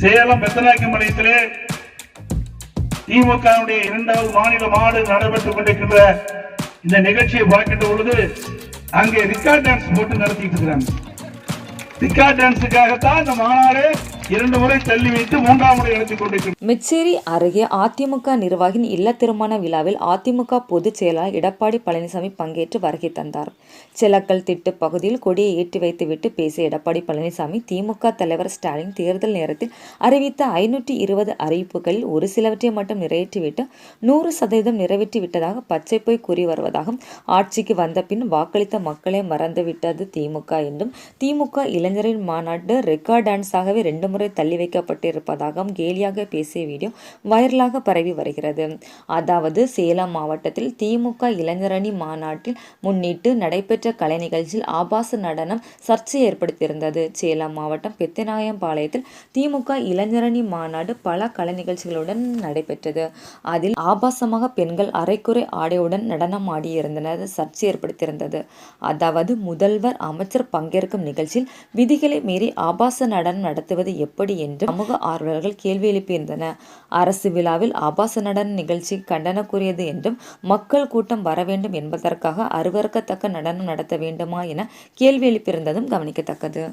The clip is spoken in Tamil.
சேலம் பெத்தநாயக்கம்பாளையத்திலே திமுகவுடைய இரண்டாவது மாநில மாடு நடைபெற்றுக் கொண்டிருக்கின்ற இந்த நிகழ்ச்சியை பார்க்கின்ற பொழுது அங்கே ரிக்கார்ட் டான்ஸ் போட்டு நடத்திட்டு இருக்கிறாங்க. ரிக்கார்ட் டான்ஸுக்காகத்தான் இந்த மாநாடு இரண்டு முறை தள்ளி வைத்து மூன்றாம் முறை நடத்தி கொண்டிருக்கிறது மிச்சேரி அருகே அதிமுக நிர்வாகியின் இல்ல திருமண விழாவில் அதிமுக பொதுச் செயலாளர் எடப்பாடி பழனிசாமி பங்கேற்று வருகை தந்தார். செலக்கல் திட்டு பகுதியில் கொடியை ஏற்றி வைத்துவிட்டு பேசிய எடப்பாடி பழனிசாமி திமுக தலைவர் ஸ்டாலின் தேர்தல் நேரத்தில் அறிவித்த ஐநூற்றி இருபது அறிவிப்புகளில் ஒரு சிலவற்றை மட்டும் நிறைவேற்றிவிட்டு நூறு சதவீதம் நிறைவேற்றி விட்டதாக பச்சை போய் கூறி வருவதாகவும் ஆட்சிக்கு வந்த பின் வாக்களித்த மக்களை மறந்துவிட்டது திமுக என்றும் திமுக இளைஞரின் மாநாடு ரெக்கார்ட் டான்ஸாகவே ரெண்டு முறை தள்ளி வைக்கப்பட்டிருப்பதாகவும் கேலியாக பேசிய வீடியோ வைரலாக பரவி வருகிறது. அதாவது சேலம் மாவட்டத்தில் திமுக இளைஞரணி மாநாட்டில் முன்னிட்டு நடைபெற்ற கலை நிகழ்ச்சியில் ஆபாச நடனம் சர்ச்சை ஏற்படுத்தியிருந்தது. சேலம் மாவட்டம் பெத்தநாயம்பாளையத்தில் திமுக இளைஞரணி மாநாடு பல கலை நிகழ்ச்சிகளுடன் நடைபெற்றது. அதில் ஆபாசமாக பெண்கள் அரைக்குறை ஆடையுடன் நடனம் ஆடியிருந்தனர் சர்ச்சை ஏற்படுத்தியிருந்தது. அதாவது முதல்வர் அமைச்சர் பங்கேற்கும் நிகழ்ச்சியில் விதிகளை மீறி ஆபாச நடனம் நடத்துவது எப்படி என்று சமூக ஆர்வலர்கள் கேள்வி எழுப்பியிருந்தனர் அரசு விழாவில் ஆபாச நடன நிகழ்ச்சி கண்டனக்குரியது என்றும் மக்கள் கூட்டம் வர வேண்டும் என்பதற்காக அருவருக்கத்தக்க நடனம் நடத்த வேண்டுமா என கேள்வி எழுப்பியிருந்ததும் கவனிக்கத்தக்கது.